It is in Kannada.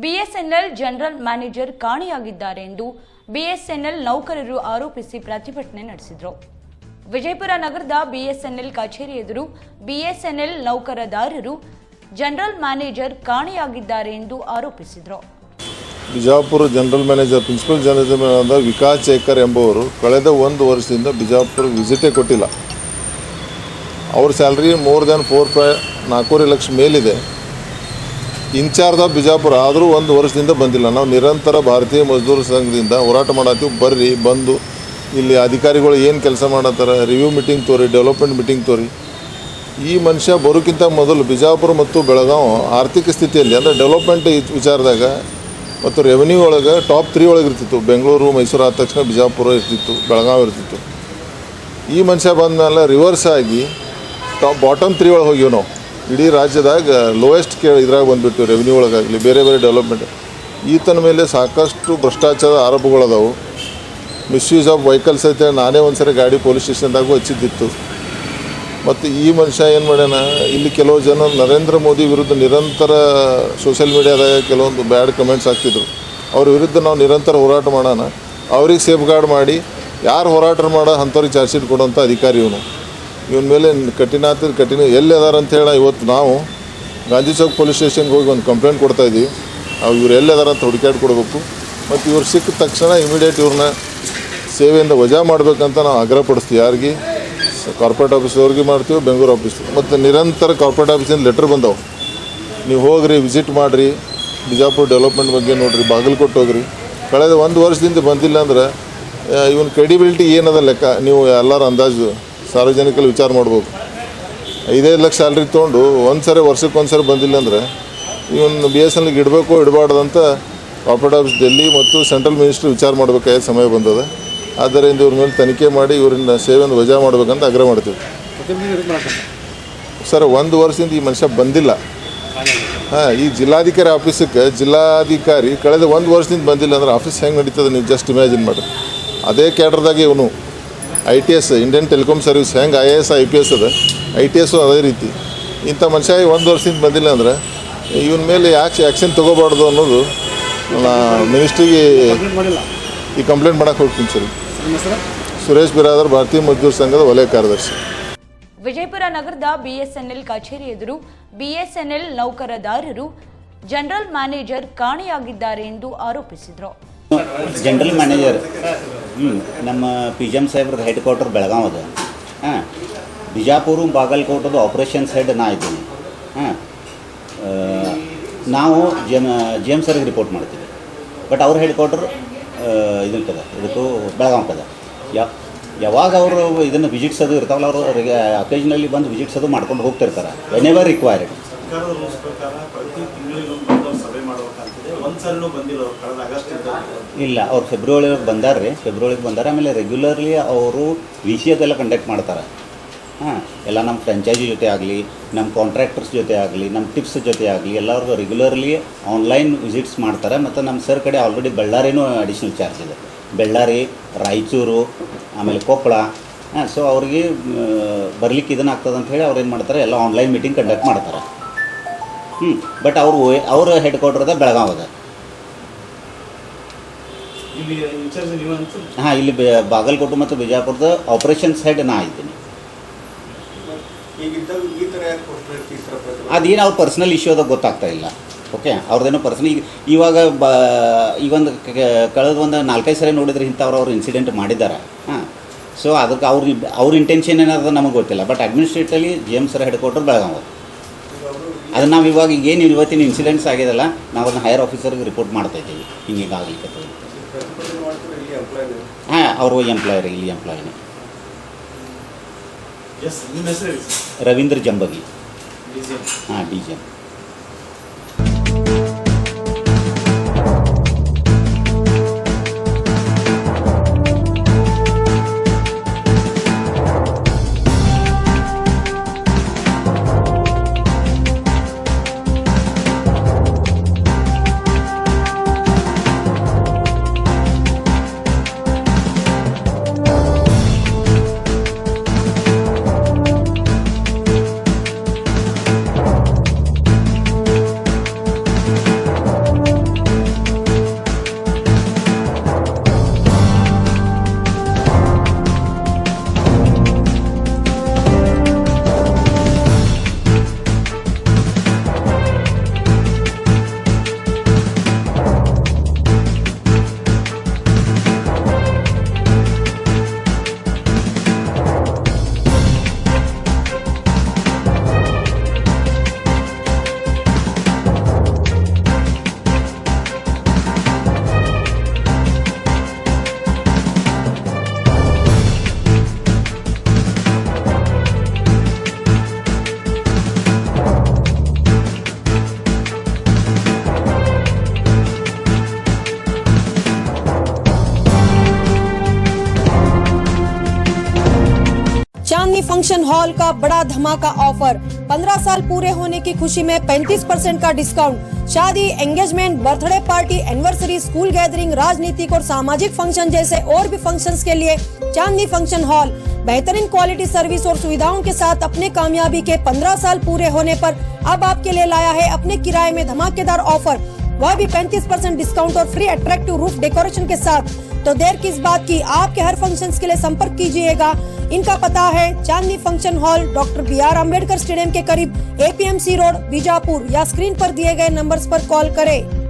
ಬಿಎಸ್ಎನ್ಎಲ್ ಜನರಲ್ ಮ್ಯಾನೇಜರ್ ಕಾಣೆಯಾಗಿದ್ದಾರೆ ಎಂದು ಬಿಎಸ್ಎನ್ಎಲ್ ನೌಕರರು ಆರೋಪಿಸಿ ಪ್ರತಿಭಟನೆ ನಡೆಸಿದರು. ವಿಜಯಪುರ ನಗರದ ಬಿಎಸ್ಎನ್ಎಲ್ ಕಚೇರಿ ಎದುರು ಬಿಎಸ್ಎನ್ಎಲ್ ನೌಕರದಾರರು ಜನರಲ್ ಮ್ಯಾನೇಜರ್ ಕಾಣೆಯಾಗಿದ್ದಾರೆ ಎಂದು ಆರೋಪಿಸಿದರು. Bijapur general manager, principal general Vikas Shekhar ಎಂಬುವರು ಕಳೆದ ಒಂದು ವರ್ಷದಿಂದ ಬಿಜಾಪುರ ವಿಸಿಟೇ ಕೊಟ್ಟಿಲ್ಲ. ಅವ್ರ salary more than four five ನಾಲ್ಕೂವರೆ ಲಕ್ಷ ಮೇಲಿದೆ. ಇನ್ಚಾರ್ಜ್ ಆಫ್ ಬಿಜಾಪುರ ಆದರೂ ಒಂದು ವರ್ಷದಿಂದ ಬಂದಿಲ್ಲ. ನಾವು ನಿರಂತರ ಭಾರತೀಯ ಮಜ್ದೂರ್ ಸಂಘದಿಂದ ಹೋರಾಟ ಮಾಡತ್ತೀವಿ. ಬರ್ರಿ, ಬಂದು ಇಲ್ಲಿ ಅಧಿಕಾರಿಗಳು ಏನು ಕೆಲಸ ಮಾಡತ್ತಾರ ರಿವ್ಯೂ ಮೀಟಿಂಗ್ ತೋರಿ ಡೆವಲಪ್ಮೆಂಟ್ ಮೀಟಿಂಗ್ ತೋರಿ. ಈ ಮನುಷ್ಯ ಬರೋಕ್ಕಿಂತ ಮೊದಲು ಬಿಜಾಪುರ ಮತ್ತು ಬೆಳಗಾವ್ ಆರ್ಥಿಕ ಸ್ಥಿತಿಯಲ್ಲಿ, ಅಂದರೆ ಡೆವಲಪ್ಮೆಂಟ್ ವಿಚಾರದಾಗ ಮತ್ತು ರೆವೆನ್ಯೂ ಒಳಗೆ ಟಾಪ್ ತ್ರೀ ಒಳಗೆ ಇರ್ತಿತ್ತು. ಬೆಂಗಳೂರು, ಮೈಸೂರು ಆದ ತಕ್ಷಣ ಬಿಜಾಪುರ ಇರ್ತಿತ್ತು ಬೆಳಗಾವಿ ಇರ್ತಿತ್ತು. ಈ ಮನುಷ್ಯ ಬಂದಮೇಲೆ ರಿವರ್ಸ್ ಆಗಿ ಟಾಪ್ ಬಾಟಮ್ ತ್ರೀ ಒಳಗೆ ಹೋಗ್ಯವು ನಾವು. ಇಡೀ ರಾಜ್ಯದಾಗ ಲೋಯೆಸ್ಟ್ ಕೇ ಇದ್ರಾಗ ಬಂದುಬಿಟ್ಟು ರೆವೆನ್ಯೂ ಒಳಗಾಗಲಿ, ಬೇರೆ ಬೇರೆ ಡೆವಲಪ್ಮೆಂಟ್ ಈತನ ಮೇಲೆ ಸಾಕಷ್ಟು ಭ್ರಷ್ಟಾಚಾರದ ಆರೋಪಗಳದಾವು. ಮಿಸ್ಯೂಸ್ ಆಫ್ ವೆಹಿಕಲ್ಸ್ ಐತೆ ನಾನೇ ಒಂದು ಸರಿ ಗಾಡಿ ಪೊಲೀಸ್ ಸ್ಟೇಷನ್ದಾಗೂ ಹಚ್ಚಿದ್ದಿತ್ತು. ಮತ್ತು ಈ ಮನುಷ್ಯ ಏನು ಮಾಡ್ಯಾನ? ಇಲ್ಲಿ ಕೆಲವು ಜನ ನರೇಂದ್ರ ಮೋದಿ ವಿರುದ್ಧ ನಿರಂತರ ಸೋಷಿಯಲ್ ಮೀಡಿಯಾದಾಗ ಕೆಲವೊಂದು ಬ್ಯಾಡ್ ಕಮೆಂಟ್ಸ್ ಹಾಕ್ತಿದ್ರು. ಅವ್ರ ವಿರುದ್ಧ ನಾವು ನಿರಂತರ ಹೋರಾಟ ಮಾಡೋಣ. ಅವ್ರಿಗೆ ಸೇಫ್ ಗಾರ್ಡ್ ಮಾಡಿ, ಯಾರು ಹೋರಾಟ ಮಾಡೋ ಅಂಥವ್ರಿಗೆ ಚಾರ್ಜ್ ಶೀಟ್ ಕೊಡೋಂಥ ಅಧಿಕಾರಿ ಇವನು. ಇವನ ಮೇಲೆ ಕಠಿಣ ಕಠಿಣಾತಿ ಕಠಿಣ ಎಲ್ಲಿ ಅದಾರ ಅಂತ ಹೇಳಿ ಇವತ್ತು ನಾವು ಗಾಂಧಿ ಚೌಕ್ ಪೊಲೀಸ್ ಸ್ಟೇಷನ್ಗೆ ಹೋಗಿ ಒಂದು ಕಂಪ್ಲೇಂಟ್ ಕೊಡ್ತಾ ಇದ್ದೀವಿ ಇವ್ರು ಎಲ್ಲಿ ಅದಾರ ಅಂತ ಹುಡುಕಾಡಿ ಕೊಡಬೇಕು. ಮತ್ತು ಇವ್ರು ಸಿಕ್ಕ ತಕ್ಷಣ ಇಮಿಡಿಯೇಟ್ ಇವ್ರನ್ನ ಸೇವೆಯಿಂದ ವಜಾ ಮಾಡಬೇಕಂತ ನಾವು ಆಗ್ರಹಪಡಿಸ್ತೀವಿ ಯಾರಿಗೆ? ಕಾರ್ಪೊರೇಟ್ ಆಫೀಸ್ದವ್ರಿಗೆ ಮಾಡ್ತೀವಿ, ಬೆಂಗಳೂರು ಆಫೀಸ್ ಮತ್ತು ನಿರಂತರ ಕಾರ್ಪೊರೇಟ್ ಆಫೀಸಿಂದ ಲೆಟ್ರ್ ಬಂದವು. ನೀವು ಹೋಗ್ರಿ ವಿಸಿಟ್ ಮಾಡಿರಿ, ಬಿಜಾಪುರ ಡೆವಲಪ್ಮೆಂಟ್ ಬಗ್ಗೆ ನೋಡಿರಿ ಕೊಟ್ಟು ಹೋಗ್ರಿ. ಕಳೆದ ಒಂದು ವರ್ಷದಿಂದ ಬಂದಿಲ್ಲ ಅಂದ್ರೆ ಇವನ್ ಕ್ರೆಡಿಬಿಲಿಟಿ ಏನದ ಲೆಕ್ಕ? ನೀವು ಎಲ್ಲರ ಅಂದಾಜು? ಸಾರ್ವಜನಿಕರು ವಿಚಾರ ಮಾಡ್ಬೇಕು ಐದೈದು ಲಕ್ಷ ಸ್ಯಾಲ್ರಿ ತೊಗೊಂಡು ಒಂದು ಸರಿ ವರ್ಷಕ್ಕೆ ಒಂದು ಸರಿ ಬಂದಿಲ್ಲ ಅಂದರೆ ಇವನು ಬಿ ಎಸ್ ಎನ್ಗೆ ಇಡಬೇಕು ಇಡಬಾರ್ದಂತ ಕಾರ್ಪೊರೇಟ್ ಆಫೀಸ್ ಡೆಲ್ಲಿ ಮತ್ತು ಸೆಂಟ್ರಲ್ ಮಿನಿಸ್ಟ್ರಿ ವಿಚಾರ ಮಾಡಬೇಕಾದ ಸಮಯ ಬಂದದ. ಆದ್ದರಿಂದ ಇವ್ರ ಮೇಲೆ ತನಿಖೆ ಮಾಡಿ ಇವರನ್ನ ಸೇವೆಯನ್ನು ವಜಾ ಮಾಡಬೇಕಂತ ಆಗ್ರಹ ಮಾಡ್ತೀವಿ. ಸರ್, ಒಂದು ವರ್ಷದಿಂದ ಈ ಮನುಷ್ಯ ಬಂದಿಲ್ಲ. ಹಾಂ, ಈ ಜಿಲ್ಲಾಧಿಕಾರಿ ಆಫೀಸಕ್ಕೆ ಜಿಲ್ಲಾಧಿಕಾರಿ ಕಳೆದ ಒಂದು ವರ್ಷದಿಂದ ಬಂದಿಲ್ಲ ಅಂದ್ರೆ ಆಫೀಸ್ ಹೆಂಗೆ ನಡೀತದೆ, ನೀವು ಜಸ್ಟ್ ಇಮ್ಯಾಜಿನ್ ಮಾಡಿ. ಅದೇ ಕ್ಯಾಡ್ರದಾಗ ಇವನು. I T S Indian telecom service ಹೆಂಗೆ I A S I P S ಅದ? ಐ ಟಿ ಎಸ್ಸು ಅದೇ ರೀತಿ. ಇಂಥ ಮನುಷ್ಯ ಒಂದು ವರ್ಷದಿಂದ ಬಂದಿಲ್ಲ ಅಂದ್ರೆ ಇವನ ಮೇಲೆ ಯಾಕೆ ಆ್ಯಕ್ಷನ್ ತೊಗೋಬಾರ್ದು ಅನ್ನೋದು ನಾ ಮಿನಿಸ್ಟ್ರಿಗೆ ಈ ಕಂಪ್ಲೇಂಟ್ ಮಾಡಕ್ಕೆ ಹೋಗ್ತೀನಿ ಸರ್. ಸುರೇಶ್ ಬಿರಾದರ್ ಭಾರತೀಯ ಮಜ್ದೂರ್ ಸಂಘದ ವಲಯ ಕಾರ್ಯದರ್ಶಿ. ವಿಜಯಪುರ ನಗರದ ಬಿಎಸ್ಎನ್ಎಲ್ ಕಚೇರಿ ಎದುರು ಬಿಎಸ್ಎನ್ಎಲ್ ನೌಕರದಾರರು ಜನರಲ್ ಮ್ಯಾನೇಜರ್ ಕಾಣೆಯಾಗಿದ್ದಾರೆ ಎಂದು ಆರೋಪಿಸಿದರು. ಜನರಲ್ ಮ್ಯಾನೇಜರ್ ನಮ್ಮ ಪಿ ಜಿ ಎಂ ಸಾಹೇಬ್ರದ್ದು ಹೆಡ್ ಕ್ವಾರ್ಟರ್ ಬೆಳಗಾವ್ ಅದ. ಹಾಂ. ಬಿಜಾಪುರ ಬಾಗಲಕೋಟದ ಆಪ್ರೇಷನ್ಸ್ ಹೆಡ್ ನಾ ಇದ್ದೀನಿ. ಹಾಂ. ನಾವು ಜಿ ಜಿ ಎಂ ಸರ್ಗೆ ರಿಪೋರ್ಟ್ ಮಾಡ್ತೀವಿ. ಬಟ್ ಅವ್ರ ಹೆಡ್ ಕ್ವಾರ್ಟರ್ ಇದಕ್ಕದ ಇದಕ್ಕೂ ಬೆಳಗಾವ್ಕದ ಯಾ, ಯಾವಾಗ ಅವರು ಇದನ್ನು ವಿಸಿಟ್ಸ್ ಅದು ಇರ್ತಾವಲ್ಲ, ಅವರು ಅಕೇಜ್ನಲ್ಲಿ ಬಂದು ವಿಸಿಟ್ಸ್ ಅದು ಮಾಡ್ಕೊಂಡು ಹೋಗ್ತಿರ್ತಾರೆ. ವೆನ್ ಎವರ್ ರಿಕ್ವೈರ್ಡ್ ಇಲ್ಲ, ಅವ್ರು ಫೆಬ್ರವರಿ ಬಂದಾರ ರೀ. ಫೆಬ್ರವರಿಗೆ ಬಂದಾರ, ಆಮೇಲೆ ರೆಗ್ಯುಲರ್ಲಿ ಅವರು ವಿ ಸಿ ಅದೆಲ್ಲ ಕಂಡಕ್ಟ್ ಮಾಡ್ತಾರೆ. ಹಾಂ, ಎಲ್ಲ ನಮ್ಮ ಫ್ರೆಂಚೈಸಿ ಜೊತೆ ಆಗಲಿ ನಮ್ಮ ಕಾಂಟ್ರಾಕ್ಟರ್ಸ್ ಜೊತೆ ಆಗಲಿ ನಮ್ಮ ಟಿಪ್ಸ್ ಜೊತೆ ಆಗಲಿ, ಎಲ್ಲರಿಗೂ ರೆಗ್ಯುಲರ್ಲಿ ಆನ್ಲೈನ್ ವಿಸಿಟ್ಸ್ ಮಾಡ್ತಾರೆ. ಮತ್ತು ನಮ್ಮ ಸರ್ ಕಡೆ ಆಲ್ರೆಡಿ ಬಳ್ಳಾರಿನೂ ಅಡಿಷ್ನಲ್ ಚಾರ್ಜ್ ಇದೆ. ಬಳ್ಳಾರಿ ರಾಯಚೂರು, ಆಮೇಲೆ ಕೊಪ್ಪಳ. ಹಾಂ ಸೊ ಅವ್ರಿಗೆ ಬರ್ಲಿಕ್ಕೆ ಇದನ್ನ ಅಂತ ಹೇಳಿ ಅವ್ರು ಏನು ಮಾಡ್ತಾರೆ, ಎಲ್ಲ ಆನ್ಲೈನ್ ಮೀಟಿಂಗ್ ಕಂಡಕ್ಟ್ ಮಾಡ್ತಾರೆ. ಹ್ಞೂ ಬಟ್ ಅವರು ಅವ್ರ ಹೆಡ್ ಕ್ವಾರ್ಟರ್ದ ಬೆಳಗಾವ್ ಅದ ಹಾಂ ಇಲ್ಲಿ ಬಾಗಲಕೋಟೆ ಮತ್ತು ಬಿಜಾಪುರದ ಆಪರೇಷನ್ಸ್ ಹೆಡ್ ನಾ ಇದ್ದೀನಿ? ಅದೇನು ಅವ್ರ ಪರ್ಸ್ನಲ್ ಇಶ್ಯೂ ಅದಾಗ ಗೊತ್ತಾಗ್ತಾ ಇಲ್ಲ. ಓಕೆ ಅವ್ರದ್ದೇನೋ ಪರ್ಸನಲ್ ಈಗ ಇವಾಗ ಬ ಈಗೊಂದು ಕ- ಕಳೆದ ಒಂದು ನಾಲ್ಕೈದು ಸರಿ ನೋಡಿದ್ರೆ ಇಂಥವ್ರು ಅವ್ರು ಇನ್ಸಿಡೆಂಟ್ ಮಾಡಿದ್ದಾರೆ. ಹಾಂ. ಸೊ ಅದಕ್ಕೆ ಅವ್ರ ಅವ್ರ ಇಂಟೆನ್ಷನ್ ಏನಾದ್ರು ನಮಗೆ ಗೊತ್ತಿಲ್ಲ. But ಅಡ್ಮಿನಿಸ್ಟ್ರೇಟಲ್ಲಿ G M sir head quarter Belgaum ಅದು. ಅದನ್ನ ನಾವು ಇವಾಗ ಏನು ಇವತ್ತಿನ ಇನ್ಸಿಡೆಂಟ್ಸ್ ಆಗಿದೆಲ್ಲ ನಾವು ಅದನ್ನು ಹೈಯರ್ ಆಫೀಸರ್ಗೆ ರಿಪೋರ್ಟ್ ಮಾಡ್ತಾ ಇದ್ದೀವಿ. ಹಿಂಗೆ ಹಿಂಗಾಗಲಿಕ್ಕೆ ಹಾಂ ಅವರು ಎಂಪ್ಲಾಯರ್ ಇಲ್ಲಿ ಎಂಪ್ಲಾಯಿನೇ ರವೀಂದ್ರ ಜಂಬಗಿ. ಹಾಂ ಡಿ ಜೆ फ़ंक्शन हॉल का बड़ा धमाका ऑफ़र। 15 साल पूरे होने की खुशी में 35 परसेंट का डिस्काउंट। शादी engagement birthday party anniversary school gathering राजनीतिक और सामाजिक फ़ंक्शन जैसे और भी फ़ंक्शंस के लिए चांदनी फ़ंक्शन हॉल बेहतरीन क्वालिटी सर्विस और सुविधाओं के साथ अपने कामयाबी के 15 साल पूरे होने पर अब आपके लिए लाया है अपने किराए में धमाकेदार ऑफ़र। वह भी 35 परसेंट डिस्काउंट और फ्री अट्रैक्टिव रूफ डेकोरेशन के साथ। तो देर किस बात की? आपके हर फ़ंक्शंस के लिए संपर्क कीजिएगा। इनका पता है, Chandni function hall doctor B R Ambedkar stadium के करीब एपीएमसी रोड बीजापुर। या स्क्रीन पर दिए गए नंबर्स पर कॉल करें।